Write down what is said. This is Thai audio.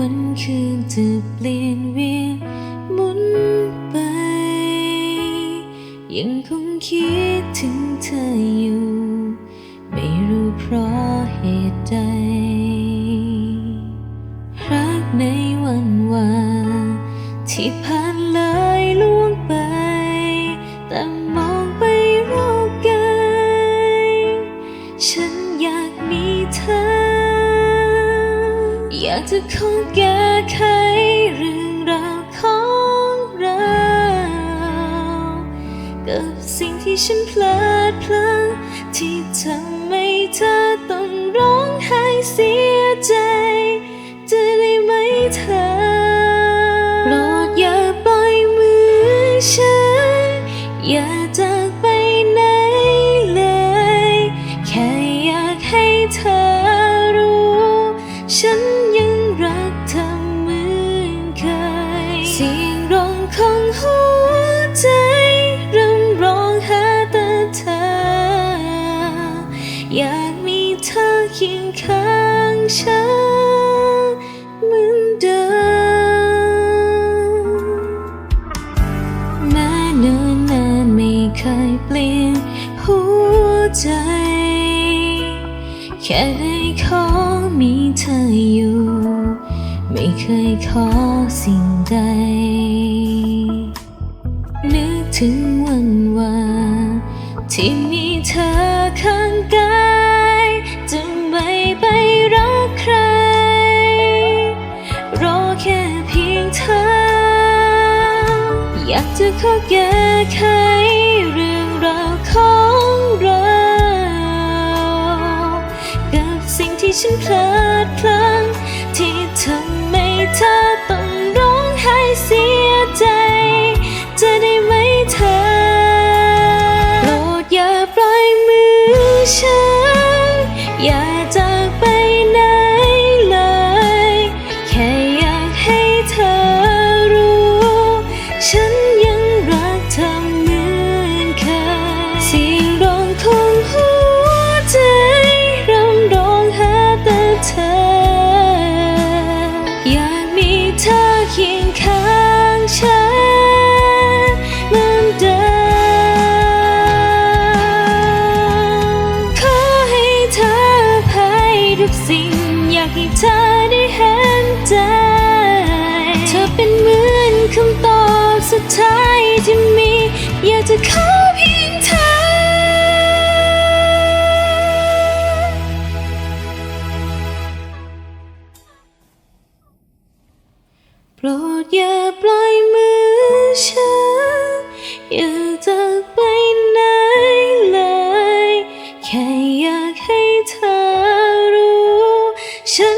วันคืนจะเปลี่ยนเวียนหมุนไป ยังคงคิดถึงเธออยู่ ไม่รู้เพราะเหตุใด รักในวันวานที่ผ่าน อยากจะขอแก้ไขเรื่องราวของเรากับสิ่งที่ฉันพลาดพลั้งที่ทำให้เธอต้องร้องไห้เสียใจ อยากมีเธอเคียงข้างฉันเหมือนเดิมแม้เนิ่นนานไม่เคยเปลี่ยนหัวใจ แค่ได้ขอมีเธออยู่ ไม่เคยขอสิ่งใด นึกถึงวันวานที่มี อยากจะขอแก้ไขเรื่องราวของเรา กับสิ่งที่ฉันพลาดพลา ทุกสิ่ง อยากให้เธอได้เห็นใจ เธอเป็นเหมือนคำตอบสุดท้ายที่มี อยากจะขอเพียงเธอโปรดอย่าปล่อยมือฉันอย่า ฉั